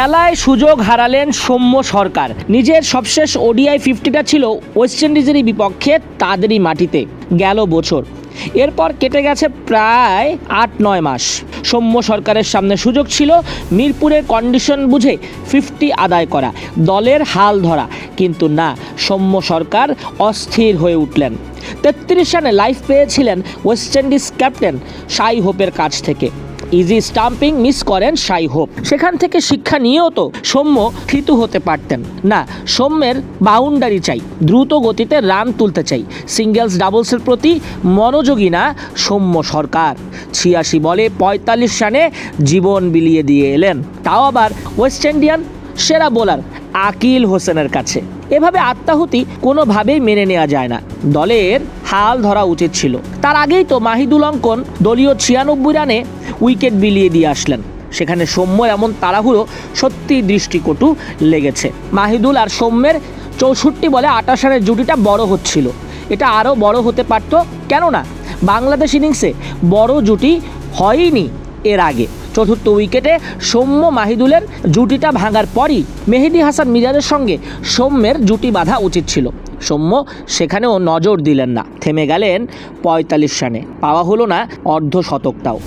খেলায় সুযোগ হারালেন সৌম্য সরকার। নিজের সবশেষ ওডিআই ফিফটিটা ছিল ওয়েস্ট ইন্ডিজেরই বিপক্ষে তাদেরই মাটিতে। গেল বছর। এরপর কেটে গেছে প্রায় আট নয় মাস। সৌম্য সরকারের সামনে সুযোগ ছিল মিরপুরের কন্ডিশন বুঝে ফিফটি আদায় করা, দলের হাল ধরা। কিন্তু না, সৌম্য সরকার অস্থির হয়ে উঠলেন। তেত্রিশ রানে লাইফ পেয়েছিলেন ওয়েস্ট ইন্ডিজ ক্যাপ্টেন সাই হোপের কাছ থেকে। ইজি স্টাম্পিং মিস করেন সাই হোপ। সেখান থেকে শিক্ষা নিয়েও তো সৌম্য থিতু হতে পারতেন। না, সৌম্যের বাউন্ডারি চাই, দ্রুত গতিতে রান তুলতে চাই। সিঙ্গেলস ডাবলসের প্রতি মনোযোগী না সৌম্য সরকার। ছিয়াশি বলে পঁয়তাল্লিশ রানে জীবন বিলিয়ে দিয়ে এলেন। তাও আবার ওয়েস্ট ইন্ডিয়ান সেরা বোলার আকিল হোসেনের কাছে। এভাবে আত্মাহুতি কোনোভাবেই মেনে নেওয়া যায় না। দলের হাল ধরা উচিত ছিল। তার আগেই তো মাহিদুল অঙ্কন দলীয় ছিয়ানব্বই রানে উইকেট বিলিয়ে দিয়ে আসলেন। সেখানে সৌম্য এমন তাড়াহুড়ো সত্যি দৃষ্টিকটু লেগেছে। মাহিদুল আর সৌম্যের চৌষট্টি বলে আটাশ রানের জুটিটা বড় হচ্ছিল। এটা আরও বড় হতে পারত কেননা, বাংলাদেশ ইনিংসে বড় জুটি হয়নি এর আগে। চতুর্থ উইকেটে সৌম্য মাহিদুলের জুটিটা ভাঙার পরই মেহেদি হাসান মিরাজের সঙ্গে সৌম্যের জুটি বাঁধা উচিত ছিল। সৌম্য সেখানেও নজর দিলেন না। থেমে গেলেন পঁয়তাল্লিশ রানে। পাওয়া হলো না অর্ধ শতকটাও।